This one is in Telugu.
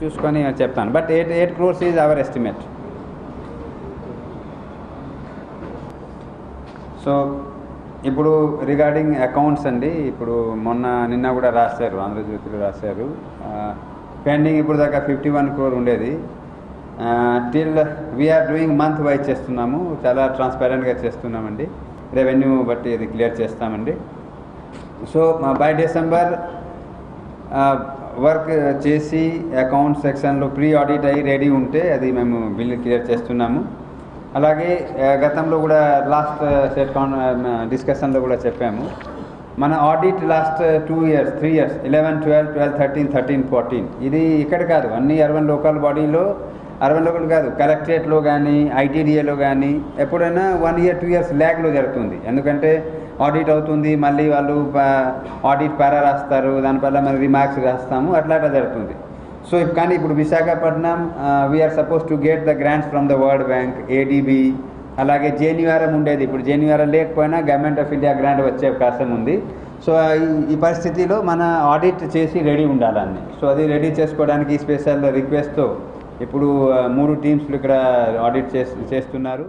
చూసుకొని చెప్తాను. But eight eight crores is our estimate so ఇప్పుడు రిగార్డింగ్ అకౌంట్స్ అండి ఇప్పుడు మొన్న నిన్న కూడా రాశారు ఆంధ్రజ్యోతిలో రాశారు. పెండింగ్ ఇప్పుడు దాకా ఫిఫ్టీ వన్ క్రోర్ ఉండేది till we're doing month wise చేస్తున్నాము చాలా ట్రాన్స్పరెంట్గా చేస్తున్నామండి. రెవెన్యూ బట్టి ఇది క్లియర్ చేస్తామండి. సో బై డిసెంబర్ వర్క్ చేసి అకౌంట్ సెక్షన్లో ప్రీ ఆడిట్ అయ్యి రెడీ ఉంటే అది మేము బిల్లు క్లియర్ చేస్తున్నాము. అలాగే గతంలో కూడా లాస్ట్ సెట్ కాన్ డిస్కషన్లో కూడా చెప్పాము. మన audit last two years three years eleven twelve twelve thirteen thirteen fourteen. ఇది ఇక్కడ కాదు అన్ని అర్బన్ లోకల్ బాడీలో అరవై లోకల్ కాదు కలెక్టరేట్లో కానీ ఐటీడీఏలో కానీ ఎప్పుడైనా వన్ ఇయర్ టూ ఇయర్స్ ల్యాక్లో జరుగుతుంది. ఎందుకంటే ఆడిట్ అవుతుంది మళ్ళీ వాళ్ళు ఆడిట్ పారా రాస్తారు దానివల్ల మనం రిమార్క్స్ రాస్తాము అట్లా అట్లా జరుగుతుంది. సో కానీ ఇప్పుడు Visakhapatnam we're suppose to get the grants from the World Bank ADB అలాగే జేనివారం ఉండేది. ఇప్పుడు జేనివారం లేకపోయినా గవర్నమెంట్ ఆఫ్ ఇండియా గ్రాంట్ వచ్చే అవకాశం ఉంది. సో ఈ- ఈ పరిస్థితిలో మన ఆడిట్ చేసి రెడీ ఉండాలని సో అది రెడీ చేసుకోవడానికి స్పెషల్ రిక్వెస్ట్తో ఇప్పుడు మూడు టీమ్స్లు ఇక్కడ ఆడిట్ చేస్తున్నారు.